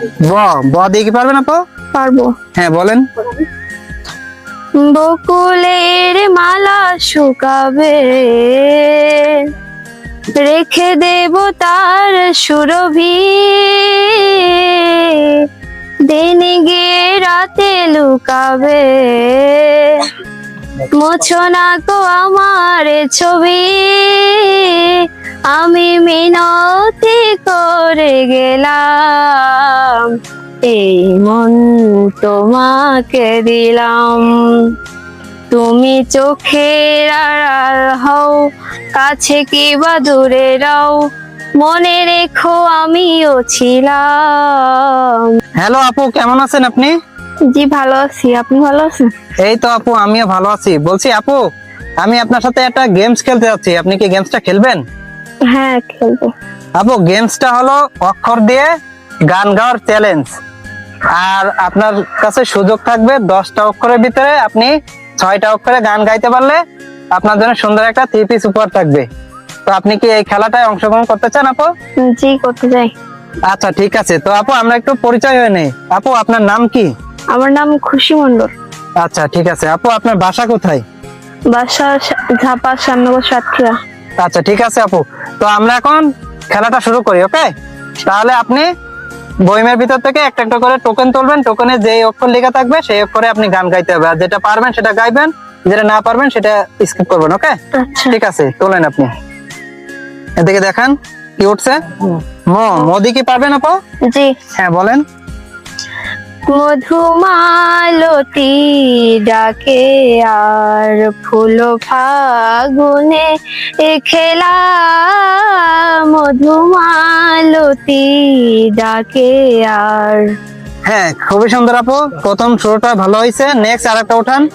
ব ব দিয়ে কি পারবেন আপু? পারব। হ্যাঁ বলেন। বকুলের মালা শুকাবে। রেখে দেব তার সুরভি। দিন গিয়ে রাতে লুকাবে। মোছো না গো আমার ছবি। আমি মিনতি করে গেলাম। এই মন তোমাকে দিলাম। তুমি চোখের আড়াল হও কাছে কি বা দূরে রাও মনে রেখো আমিও ছিলাম। হ্যালো আপু কেমন আছেন আপনি? জি ভালো আছি। আপনি ভালো আছেন? এই তো আপু আমিও ভালো আছি। বলছি আপু আমি আপনার সাথে একটা গেমস খেলতে যাচ্ছি। আপনি কি গেমসটা খেলবেন? হ্যাঁ খেলব। আপু গেমসটা হলো অক্ষর দিয়ে গান গাওয়ার চ্যালেঞ্জ আর আপনার কাছে সুযোগ থাকবে দশটা অক্ষরের ভিতরে আপনি ছয়টা অক্ষরে গান গাইতে পারলে আপনার জন্য সুন্দর একটা থ্রি পিস উপহার থাকবে। তো আপনি কি এই খেলাটায় অংশগ্রহণ করতে চান আপু? জি করতে চাই। আচ্ছা ঠিক আছে। তো আপু আমরা একটু পরিচয় হয়ে নেই। আপু আপনার নাম কি? আমার নাম খুশি মন্ডল আচ্ছা ঠিক আছে। আপু আপনার বাসা কোথায়? বাসা ঝাপা শ্যামনগর সাতক্ষীরা। আচ্ছা ঠিক আছে আপু। তো আমরা এখন খেলাটা শুরু করি ওকে? তাহলে আপনি বইমের ভিতর থেকে একটা একটা করে টোকেন তুলবেন টোকেনে যে অক্ষর লেখা থাকবে সেই অক্ষরে আপনি গান গাইতে হবে। আর যেটা পারবেন সেটা গাইবেন যেটা না পারবেন সেটা স্কিপ করবেন ওকে আচ্ছা। ঠিক আছে তোলেন আপনি। এদিকে দেখান কি উঠছে? মো মোদি কি পারবেন আপা? জি। হ্যাঁ বলেন। মধুমালতি ডাকে আর ফুল ফাগুনে এ খেলা মধুমালতি ডাকে আর। হ্যাঁ খুবই সুন্দর আপু। প্রথম শুরুটা ভালো হয়েছে। নেক্সট আরেকটা উঠান।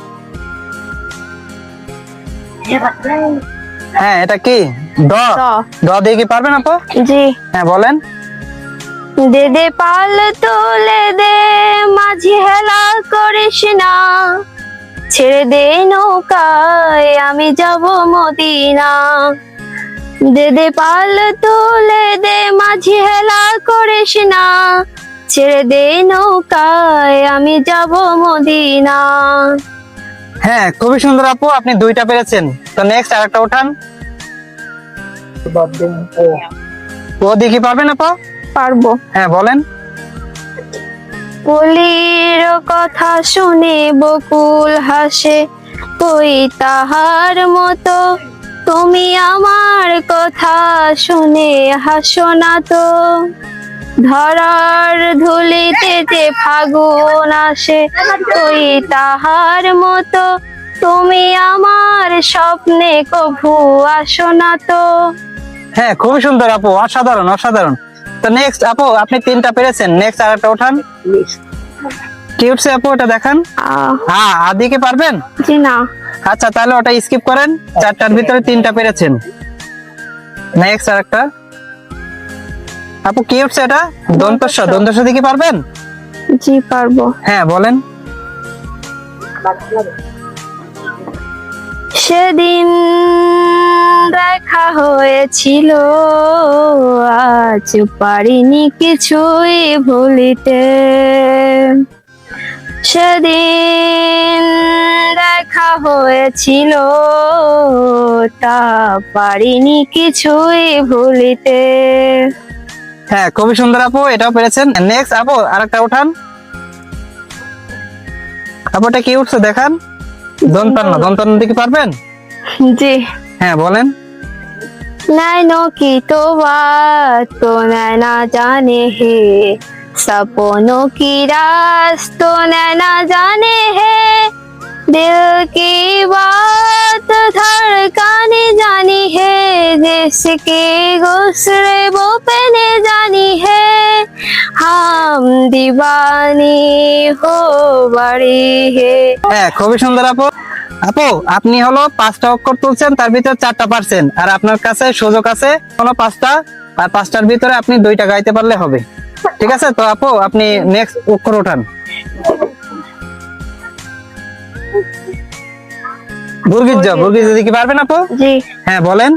হ্যাঁ এটা কি? ড। দ। ড দিয়ে কি পারবেন আপু? জি। হ্যাঁ বলেন। দে দে পাল তোলে দে মাঝি হেলা করিস না। ছেড়ে দে নৌকায় আমি যাব মদিনা। দে দে পাল তোলে দে মাঝি হেলা করিস না। ছেড়ে দে নৌকায় আমি যাব মদিনা। হ্যাঁ খুবই সুন্দর আপু আপনি দুইটা পেরেছেন। তো নেক্সট আরেকটা উঠান। ও দেখি কি পারবেন আপু? পারব। হ্যাঁ বলেন। কলির কথা শুনে বকুল হাসে কই তাহার মতো? তুমি আমার কথা শুনে হাসো না তো। ধরার ধুলিতে যে ফাগুন আসে কই তাহার মতো? তুমি আমার স্বপ্নে কভু আসো না তো। হ্যাঁ খুবই সুন্দর আপু অসাধারণ অসাধারণ। তো নেক্সট আপু আপনি তিনটা পেরেছেন। নেক্সট আরেকটা উঠান কি উঠছে আপু ওটা দেখান। হ্যাঁ আদি কি পারবেন? জি না। আচ্ছা তাহলে ওটা স্কিপ করেন। চারটার ভিতরে তিনটা পেরেছেন। নেক্সট আরেকটা আপু কি উঠছে এটা? দন্তস্ব দন্তস্ব। দিয়ে কি পারবেন? জি পারব। হ্যাঁ বলেন। সেদিন দেখা হয়েছিল, আজ পারিনি কিছুই ভুলিতে। সেদিন দেখা হয়েছিল, তা পারিনি কিছুই ভুলিতে। হ্যাঁ খুবই সুন্দর আপু, এটাও পেরেছেন। নেক্সট আপু, আরেকটা উঠান। আপু এটা কি উঠছে, দেখান। দন্তান্ন দন্তান্ন দিকে পারবেন জি হ্যাঁ বলেন नैनो की तो बात तो नैना जाने है सपनों की रास तो नैना जाने है दिल की बात धड़काने जानी है जिसके गुस्से वो पहने जानी है হাম দিবানি হো বাড়ি হে। হ্যাঁ খুবই সুন্দর আপু। আপু আপনি হলো পাঁচটা অক্ষর তুলছেন তার ভিতর চারটা পারছেন। আর আপনার কাছে সুযোগ আছে কোনো পাঁচটা আর পাঁচটার ভিতরে আপনি দুইটা গাইতে পারলে হবে। ঠিক আছে? তো আপু আপনি নেক্সট অক্ষর ওঠান বুর্গিজ দিদি কি পারবেন আপু? জি। হ্যাঁ বলেন।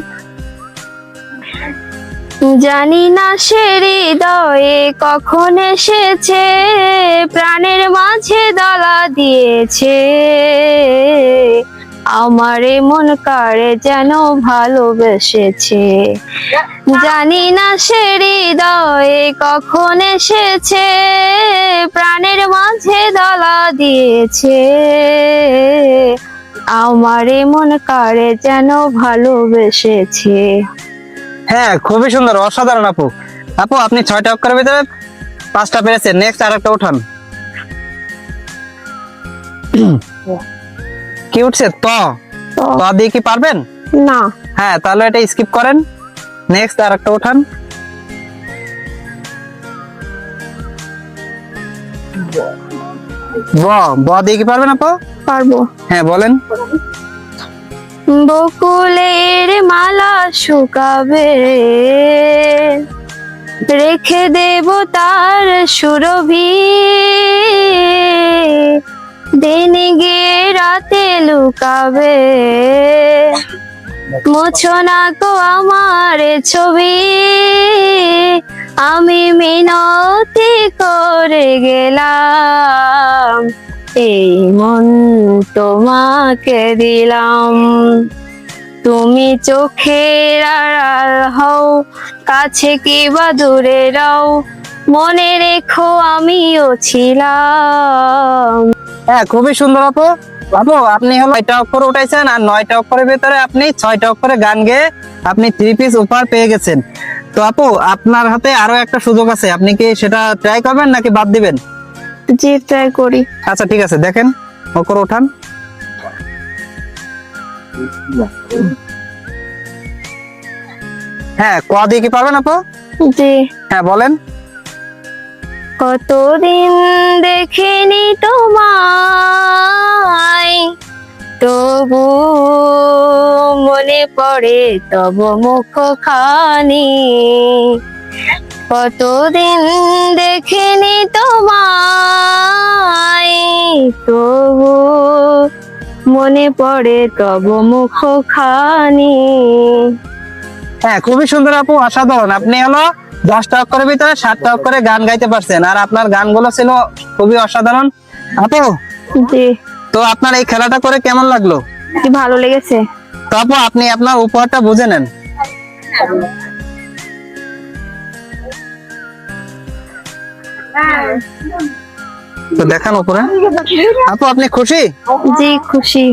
জানি না সে হৃদয়ে কখন এসেছে, প্রাণের মাঝে দলা দিয়েছে। আমার মন কারে যেন ভালোবেসেছে? জানি না সে হৃদয়ে কখন এসেছে, প্রাণের মাঝে দলা দিয়েছে। আমার মন কারে যেন ভালোবেসেছে। হ্যাঁ খুবই সুন্দর অসাধারণ আপু। আপু আপনি ছয়টা অক্ষরের ভিতরে পাঁচটা পেরেছেন। নেক্সট আর একটা উঠান। কি উঠছে? ত। ত। দিয়ে কি পারবেন? না। হ্যাঁ তাহলে এটা স্কিপ করেন। নেক্সট আর একটা উঠান। ব। ব দিয়ে কি পারবেন আপু? পারব। হ্যাঁ বলেন। বকুলের মালা শুকাবে। রেখে দেব তার সুরভি। দিন গিয়ে রাতে লুকাবে। মোছো না গো আমার ছবি। আমি মিনতি করে গেলাম। এই মন তোমাকে দিলাম। তুমি চোখের আড়াল হও, কাছে কি বা দূরে রাও, মনে রেখো আমিও ছিলাম। হ্যাঁ খুবই সুন্দর আপু। আপু, আপনি হলো নয়টা অক্ষর উঠাইছেন আর নয়টা অক্ষরের ভিতরে আপনি ছয়টা অক্ষরে গান গেয়ে আপনি থ্রি পিস উপহার পেয়ে গেছেন। তো আপু, আপনার হাতে আরও একটা সুযোগ আছে। আপনি কি সেটা ট্রাই করবেন নাকি বাদ দিবেন? জি ট্রাই করি। আচ্ছা ঠিক আছে দেখেন ওঠান। হ্যাঁ ক দিয়ে কি পারবেন আপু? জি। হ্যাঁ বলেন। কতদিন দেখিনি তোমায় তবু মনে পড়ে তব মুখ খানি কতদিন দেখিনি তোমায় তবু মনে পড়ে তব মুখ খানি হ্যাঁ খুবই সুন্দর আপু অসাধারণ। আপনি হলো দশটা অক্ষরের ভিতরে সাতটা অক্ষরে গান গাইতে পারছেন আর আপনার গানগুলো ছিল খুবই অসাধারণ। আপু জি। তো আপনার এই খেলাটা করে কেমন লাগল? কি ভালো লেগেছে। তো আপু আপনি আপনার উপহারটা বুঝে নেন। তো দেখান উপরে। আপু আপনি খুশি? জি খুশি।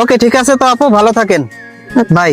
ওকে ঠিক আছে তো আপু ভালো থাকেন। বাই।